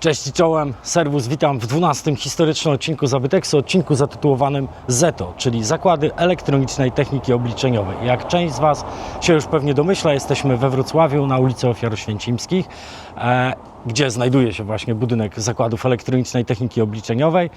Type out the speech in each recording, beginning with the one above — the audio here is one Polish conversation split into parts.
Cześć i czołem, serwus, witam w 12 historycznym odcinku Zabyteksu, odcinku zatytułowanym ZETO, czyli Zakłady Elektronicznej Techniki Obliczeniowej. Jak część z Was się już pewnie domyśla, jesteśmy we Wrocławiu na ulicy Ofiar Święcimskich, e, gdzie znajduje się właśnie budynek Zakładów Elektronicznej Techniki Obliczeniowej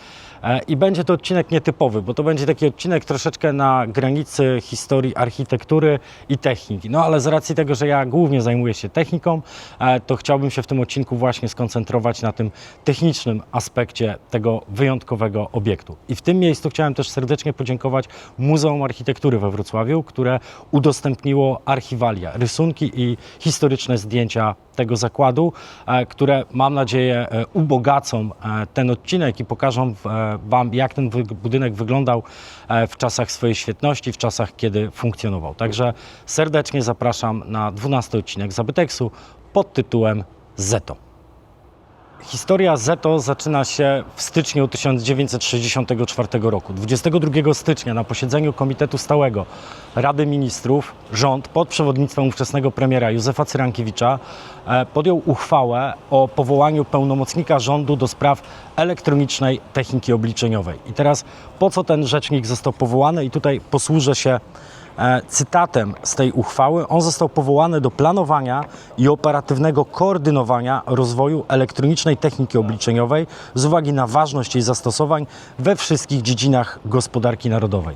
e, i będzie to odcinek nietypowy, bo to będzie taki odcinek troszeczkę na granicy historii architektury i techniki. No ale z racji tego, że ja głównie zajmuję się techniką, e, to chciałbym się w tym odcinku właśnie skoncentrować na tym technicznym aspekcie tego wyjątkowego obiektu. I w tym miejscu chciałem też serdecznie podziękować Muzeum Architektury we Wrocławiu, które udostępniło archiwalia, rysunki i historyczne zdjęcia tego zakładu, e, które mam nadzieję e, ubogacą e, ten odcinek i pokażą e, Wam, jak ten budynek wyglądał w czasach swojej świetności, w czasach, kiedy funkcjonował. Także serdecznie zapraszam na 12 odcinek Zabyteksu pod tytułem Zeto. Historia Zeto zaczyna się w styczniu 1964 roku. 22 stycznia na posiedzeniu Komitetu Stałego Rady Ministrów rząd pod przewodnictwem ówczesnego premiera Józefa Cyrankiewicza e, podjął uchwałę o powołaniu pełnomocnika rządu do spraw elektronicznej techniki obliczeniowej. I teraz po co ten rzecznik został powołany? I tutaj posłużę się cytatem z tej uchwały. On został powołany do planowania i operatywnego koordynowania rozwoju elektronicznej techniki obliczeniowej z uwagi na ważność jej zastosowań we wszystkich dziedzinach gospodarki narodowej.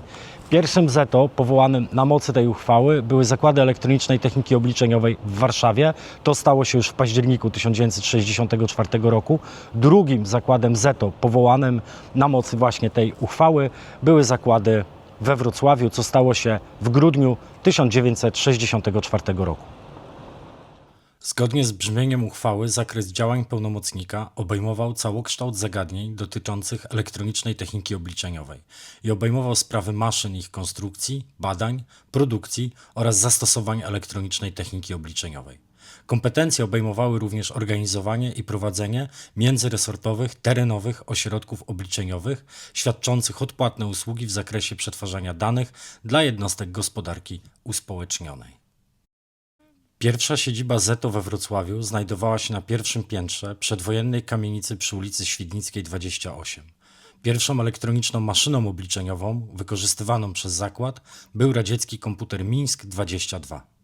Pierwszym ZETO powołanym na mocy tej uchwały były Zakłady Elektronicznej Techniki Obliczeniowej w Warszawie. To stało się już w październiku 1964 roku. Drugim zakładem ZETO powołanym na mocy właśnie tej uchwały były zakłady we Wrocławiu, co stało się w grudniu 1964 roku. Zgodnie z brzmieniem uchwały zakres działań pełnomocnika obejmował całokształt zagadnień dotyczących elektronicznej techniki obliczeniowej i obejmował sprawy maszyn ich konstrukcji, badań, produkcji oraz zastosowań elektronicznej techniki obliczeniowej. Kompetencje obejmowały również organizowanie i prowadzenie międzyresortowych, terenowych ośrodków obliczeniowych świadczących odpłatne usługi w zakresie przetwarzania danych dla jednostek gospodarki uspołecznionej. Pierwsza siedziba ZETO we Wrocławiu znajdowała się na pierwszym piętrze przedwojennej kamienicy przy ulicy Świdnickiej 28. Pierwszą elektroniczną maszyną obliczeniową wykorzystywaną przez zakład był radziecki komputer Mińsk 22.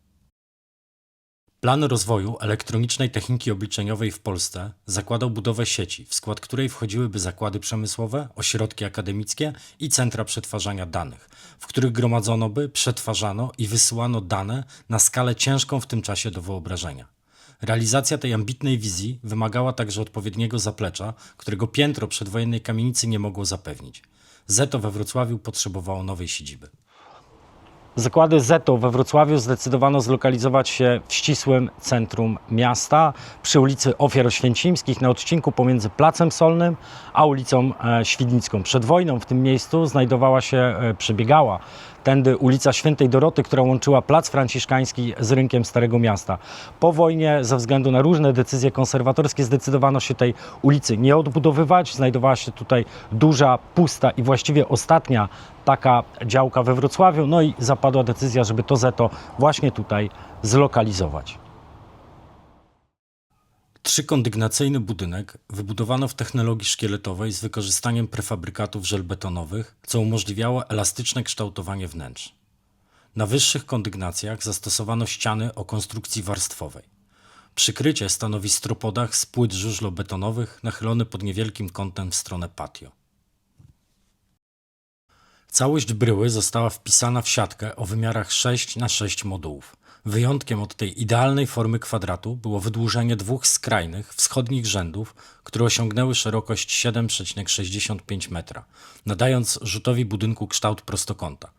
Plan rozwoju elektronicznej techniki obliczeniowej w Polsce zakładał budowę sieci, w skład której wchodziłyby zakłady przemysłowe, ośrodki akademickie i centra przetwarzania danych, w których gromadzono by, przetwarzano i wysyłano dane na skalę ciężką w tym czasie do wyobrażenia. Realizacja tej ambitnej wizji wymagała także odpowiedniego zaplecza, którego piętro przedwojennej kamienicy nie mogło zapewnić. ZETO we Wrocławiu potrzebowało nowej siedziby. Zakłady ZETO we Wrocławiu zdecydowano zlokalizować się w ścisłym centrum miasta przy ulicy Ofiar Oświęcimskich na odcinku pomiędzy Placem Solnym a ulicą e, Świdnicką. Przed wojną w tym miejscu znajdowała się, e, przebiegała tędy ulica Świętej Doroty, która łączyła Plac Franciszkański z rynkiem Starego Miasta. Po wojnie ze względu na różne decyzje konserwatorskie zdecydowano się tej ulicy nie odbudowywać. Znajdowała się tutaj duża, pusta i właściwie ostatnia taka działka we Wrocławiu. No i zapadła decyzja, żeby to ZETO właśnie tutaj zlokalizować. Trzykondygnacyjny budynek wybudowano w technologii szkieletowej z wykorzystaniem prefabrykatów żelbetonowych, co umożliwiało elastyczne kształtowanie wnętrz. Na wyższych kondygnacjach zastosowano ściany o konstrukcji warstwowej. Przykrycie stanowi stropodach z płyt żużlobetonowych nachylony pod niewielkim kątem w stronę patio. Całość bryły została wpisana w siatkę o wymiarach 6 na 6 modułów. Wyjątkiem od tej idealnej formy kwadratu było wydłużenie dwóch skrajnych, wschodnich rzędów, które osiągnęły szerokość 7,65 metra, nadając rzutowi budynku kształt prostokąta.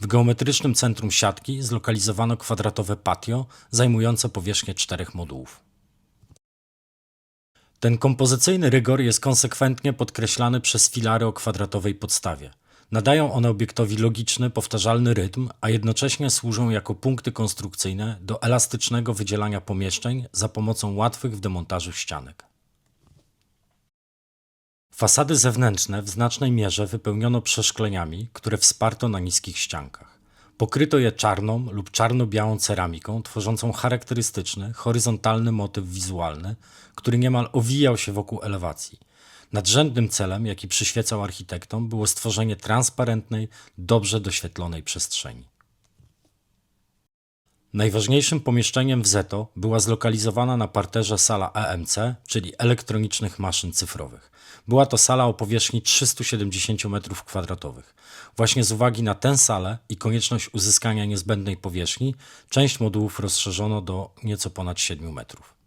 W geometrycznym centrum siatki zlokalizowano kwadratowe patio zajmujące powierzchnię czterech modułów. Ten kompozycyjny rygor jest konsekwentnie podkreślany przez filary o kwadratowej podstawie. Nadają one obiektowi logiczny, powtarzalny rytm, a jednocześnie służą jako punkty konstrukcyjne do elastycznego wydzielania pomieszczeń za pomocą łatwych w demontażu ścianek. Fasady zewnętrzne w znacznej mierze wypełniono przeszkleniami, które wsparto na niskich ściankach. Pokryto je czarną lub czarno-białą ceramiką, tworzącą charakterystyczny, horyzontalny motyw wizualny, który niemal owijał się wokół elewacji. Nadrzędnym celem, jaki przyświecał architektom, było stworzenie transparentnej, dobrze doświetlonej przestrzeni. Najważniejszym pomieszczeniem w Zeto była zlokalizowana na parterze sala EMC, czyli elektronicznych maszyn cyfrowych. Była to sala o powierzchni 370 m2. Właśnie z uwagi na tę salę i konieczność uzyskania niezbędnej powierzchni, część modułów rozszerzono do nieco ponad 7 metrów.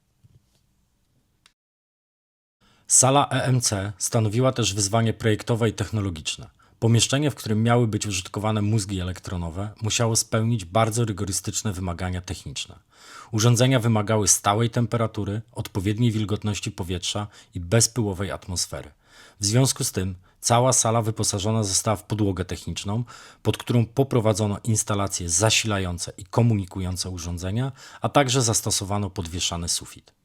Sala EMC stanowiła też wyzwanie projektowe i technologiczne. Pomieszczenie, w którym miały być użytkowane mózgi elektronowe, musiało spełnić bardzo rygorystyczne wymagania techniczne. Urządzenia wymagały stałej temperatury, odpowiedniej wilgotności powietrza i bezpyłowej atmosfery. W związku z tym cała sala wyposażona została w podłogę techniczną, pod którą poprowadzono instalacje zasilające i komunikujące urządzenia, a także zastosowano podwieszany sufit.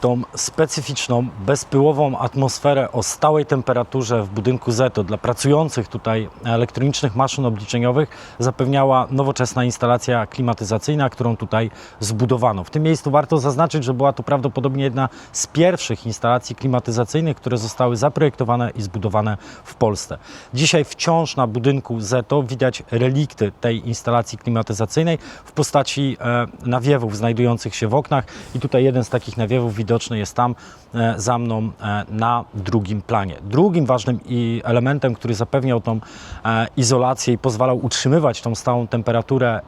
Tą specyficzną, bezpyłową atmosferę o stałej temperaturze w budynku ZETO dla pracujących tutaj elektronicznych maszyn obliczeniowych zapewniała nowoczesna instalacja klimatyzacyjna, którą tutaj zbudowano. W tym miejscu warto zaznaczyć, że była to prawdopodobnie jedna z pierwszych instalacji klimatyzacyjnych, które zostały zaprojektowane i zbudowane w Polsce. Dzisiaj wciąż na budynku ZETO widać relikty tej instalacji klimatyzacyjnej w postaci e, nawiewów znajdujących się w oknach i tutaj jeden z takich nawiewów widoczny jest tam e, za mną e, na drugim planie. Drugim ważnym elementem, który zapewniał tą e, izolację i pozwalał utrzymywać tą stałą temperaturę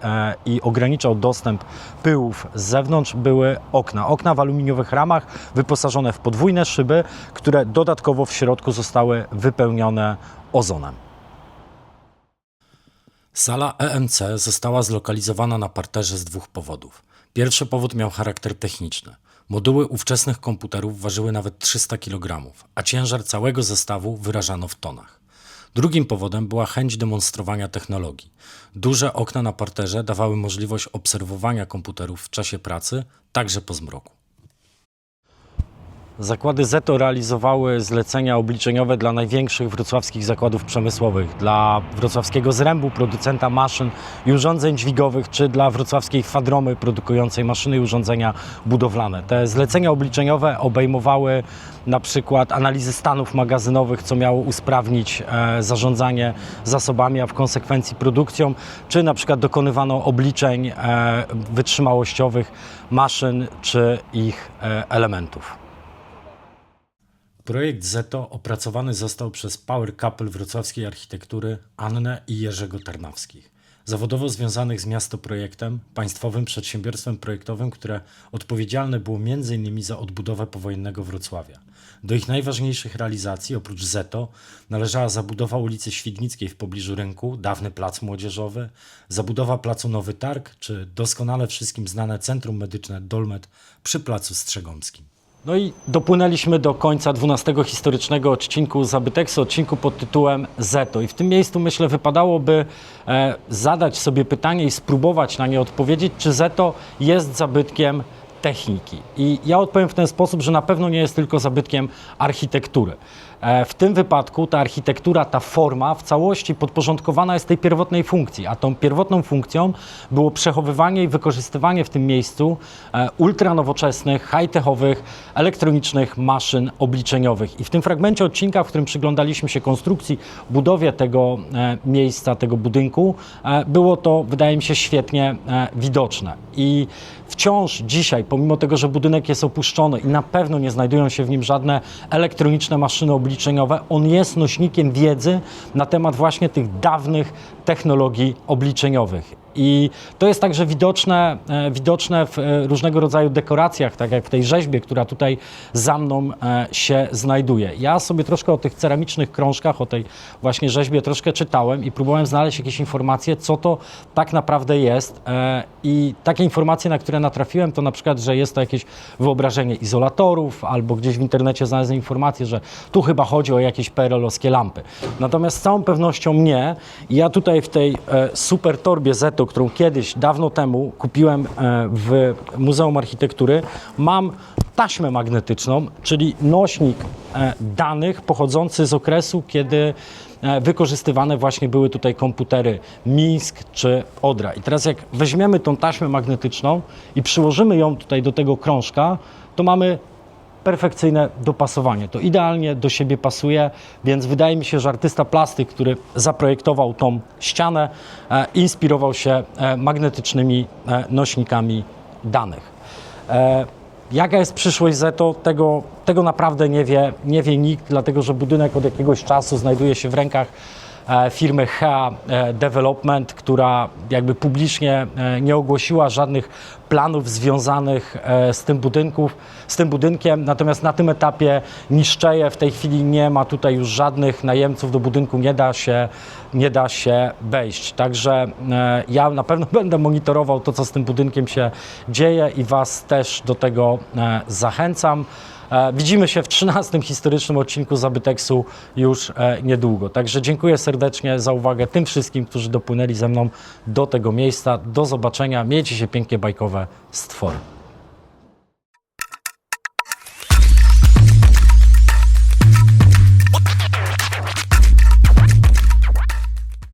i ograniczał dostęp pyłów z zewnątrz były okna. Okna w aluminiowych ramach wyposażone w podwójne szyby, które dodatkowo w środku zostały wypełnione ozonem. Sala EMC została zlokalizowana na parterze z dwóch powodów. Pierwszy powód miał charakter techniczny. Moduły ówczesnych komputerów ważyły nawet 300 kg, a ciężar całego zestawu wyrażano w tonach. Drugim powodem była chęć demonstrowania technologii. Duże okna na parterze dawały możliwość obserwowania komputerów w czasie pracy, także po zmroku. Zakłady ZETO realizowały zlecenia obliczeniowe dla największych wrocławskich zakładów przemysłowych, dla wrocławskiego Zrębu, producenta maszyn i urządzeń dźwigowych, czy dla wrocławskiej Fadromy, produkującej maszyny i urządzenia budowlane. Te zlecenia obliczeniowe obejmowały na przykład analizy stanów magazynowych, co miało usprawnić e, zarządzanie zasobami, a w konsekwencji produkcją, czy na przykład dokonywano obliczeń e, wytrzymałościowych maszyn czy ich e, elementów. Projekt ZETO opracowany został przez Power Couple wrocławskiej architektury Annę i Jerzego Tarnawskich. Zawodowo związanych z miastoprojektem, państwowym przedsiębiorstwem projektowym, które odpowiedzialne było m.in. za odbudowę powojennego Wrocławia. Do ich najważniejszych realizacji, oprócz ZETO, należała zabudowa ulicy Świdnickiej w pobliżu rynku, dawny plac młodzieżowy, zabudowa placu Nowy Targ, czy doskonale wszystkim znane Centrum Medyczne Dolmet przy placu Strzegomskim. No i dopłynęliśmy do końca 12 historycznego odcinku Zabyteksu, odcinku pod tytułem Zeto. I w tym miejscu myślę wypadałoby e, zadać sobie pytanie i spróbować na nie odpowiedzieć, czy Zeto jest zabytkiem techniki. I ja odpowiem w ten sposób, że na pewno nie jest tylko zabytkiem architektury. E, W tym wypadku ta architektura, ta forma w całości podporządkowana jest tej pierwotnej funkcji, a tą pierwotną funkcją było przechowywanie i wykorzystywanie w tym miejscu e, ultranowoczesnych, high-techowych, elektronicznych maszyn obliczeniowych. I w tym fragmencie odcinka, w którym przyglądaliśmy się konstrukcji, budowie tego e, miejsca, tego budynku, było to, wydaje mi się, świetnie widoczne. I wciąż dzisiaj, pomimo tego, że budynek jest opuszczony i na pewno nie znajdują się w nim żadne elektroniczne maszyny obliczeniowe, on jest nośnikiem wiedzy na temat właśnie tych dawnych technologii obliczeniowych. I to jest także widoczne, e, widoczne w e, różnego rodzaju dekoracjach, tak jak w tej rzeźbie, która tutaj za mną e, się znajduje. Ja sobie troszkę o tych ceramicznych krążkach, o tej właśnie rzeźbie troszkę czytałem i próbowałem znaleźć jakieś informacje, co to tak naprawdę jest. I takie informacje, na które natrafiłem, to na przykład, że jest to jakieś wyobrażenie izolatorów, albo gdzieś w internecie znalazłem informację, że tu chyba chodzi o jakieś perelowskie lampy. Natomiast z całą pewnością nie. Ja tutaj w tej super torbie Zeto, którą kiedyś, dawno temu kupiłem e, w Muzeum Architektury, mam taśmę magnetyczną, czyli nośnik e, danych pochodzący z okresu, kiedy e, wykorzystywane właśnie były tutaj komputery Mińsk czy Odra. I teraz jak weźmiemy tą taśmę magnetyczną i przyłożymy ją tutaj do tego krążka, to mamy perfekcyjne dopasowanie. To idealnie do siebie pasuje, więc wydaje mi się, że artysta plastyk, który zaprojektował tą ścianę, e, inspirował się e, magnetycznymi e, nośnikami danych. Jaka jest przyszłość Zeto? Tego, tego naprawdę nie wie, nie wie nikt, dlatego że budynek od jakiegoś czasu znajduje się w rękach firmy HEA e, Development, która jakby publicznie e, nie ogłosiła żadnych planów związanych e, z tym, budynków, z tym budynkiem. Natomiast na tym etapie niszczeje. W tej chwili nie ma tutaj już żadnych najemców do budynku, nie da się, nie da się wejść. Także e, ja na pewno będę monitorował to, co z tym budynkiem się dzieje i Was też do tego e, zachęcam. E, Widzimy się w 13 historycznym odcinku Zabyteksu już e, niedługo. Także dziękuję serdecznie za uwagę tym wszystkim, którzy dopłynęli ze mną do tego miejsca. Do zobaczenia. Miejcie się pięknie bajkowe stwory.